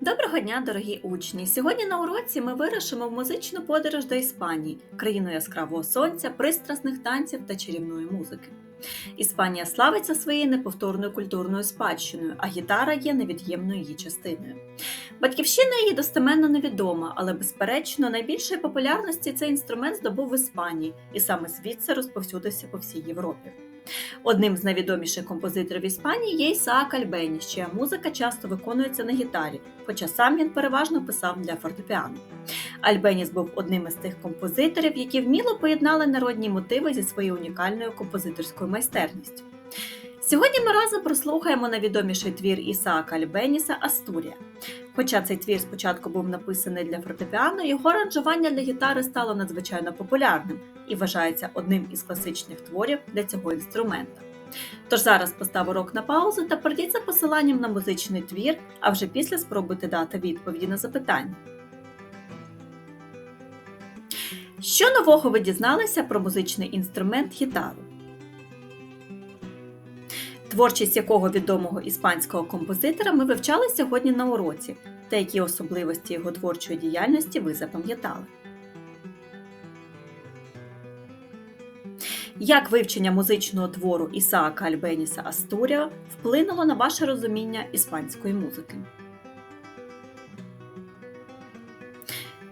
Доброго дня, дорогі учні! Сьогодні на уроці ми вирушимо в музичну подорож до Іспанії, країну яскравого сонця, пристрасних танців та чарівної музики. Іспанія славиться своєю неповторною культурною спадщиною, а гітара є невід'ємною її частиною. Батьківщина її достеменно невідома, але безперечно найбільшої популярності цей інструмент здобув в Іспанії і саме звідси розповсюдився по всій Європі. Одним з найвідоміших композиторів Іспанії є Ісаак Альбеніс, чия музика часто виконується на гітарі, хоча сам він переважно писав для фортепіано. Альбеніс був одним із тих композиторів, які вміло поєднали народні мотиви зі своєю унікальною композиторською майстерністю. Сьогодні ми разом прослухаємо найвідоміший твір Ісаака Альбеніса Астурія. Хоча цей твір спочатку був написаний для фортепіано, його аранжування для гітари стало надзвичайно популярним і вважається одним із класичних творів для цього інструмента. Тож зараз постав урок на паузу та пройдіть за посиланням на музичний твір, а вже після спробуйте дати відповіді на запитання. Що нового ви дізналися про музичний інструмент гітару? Творчість якого відомого іспанського композитора ми вивчали сьогодні на уроці, та які особливості його творчої діяльності ви запам'ятали. Як вивчення музичного твору Ісаака Альбеніса Астуріа вплинуло на ваше розуміння іспанської музики?